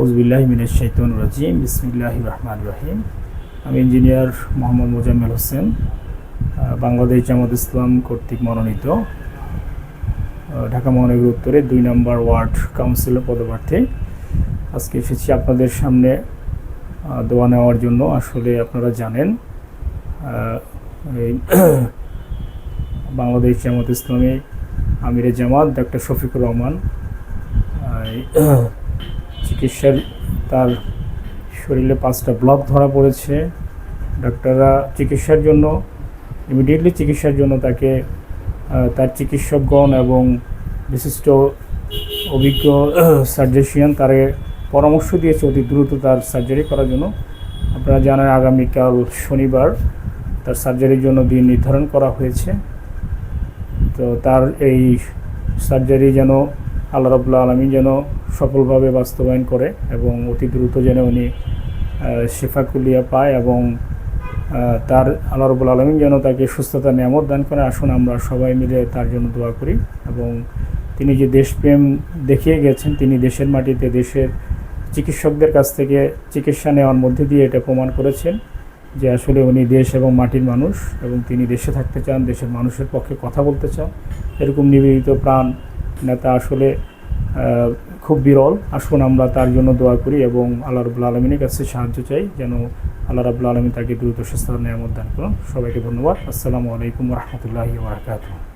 হাউজবিল্লাহ মিনের শৈতন রাজিম বিসমিল্লাহ রহমান রহিম। আমি ইঞ্জিনিয়ার মোহাম্মদ মোজাম্মেল হোসেন বাংলাদেশ জামাত ইসলাম কর্তৃক মনোনীত। ঢাকা মহানগর উত্তরে দুই নম্বর ওয়ার্ড কাউন্সিলর পদপ্রার্থী। আজকে এসেছি আপনাদের সামনে দোয়া নেওয়ার জন্য, আসলে আপনারা জানেন বাংলাদেশ জামাত ইসলামী আমিরে জামাত ডক্টর শফিকুর রহমান চিকিৎসার তার শরীরে পাঁচটা ব্লক ধরা পড়েছে। ডাক্তাররা চিকিৎসার জন্য ইমিডিয়েটলি চিকিৎসার জন্য তাকে তার চিকিৎসকগণ এবং বিশিষ্ট অভিজ্ঞ সার্জেশিয়ান তারে পরামর্শ দিয়েছে অতি দ্রুত তার সার্জারি করার জন্য। আপনারা জানেন আগামীকাল শনিবার তার সার্জারির জন্য দিন নির্ধারণ করা হয়েছে। তো তার এই সার্জারি যেন আল্লাহ রবুল্লা আলমী যেন সফলভাবে বাস্তবায়ন করে এবং অতি দ্রুত যেন উনি শেফা কুলিয়া পায় এবং তার আল্লাহ রবুল আলমী যেন তাকে সুস্থতা, নিয়ামত দান করে। আসুন আমরা সবাই মিলে তার জন্য দোয়া করি এবং তিনি যে দেশপ্রেম দেখিয়ে গেছেন, তিনি দেশের মাটিতে দেশের চিকিৎসকদের কাছ থেকে চিকিৎসা নেওয়ার মধ্যে দিয়ে এটা প্রমাণ করেছেন যে আসলে উনি দেশ এবং মাটির মানুষ এবং তিনি দেশে থাকতে চান, দেশের মানুষের পক্ষে কথা বলতে চান। এরকম নিবেদিত প্রাণ নেতা আসলে খুব বিরল। আসুন আমরা তার জন্য দোয়া করি এবং আল্লাহ রবুল্লা আলমিনের কাছে সাহায্য চাই যেন আল্লাহ রবুল্লা আলমী তাকে দ্রুত সুস্থ নিয়ামত দান করুন। সবাইকে ধন্যবাদ। আসসালামু আলাইকুম রহমতুল্লাহি বারকাতুহ।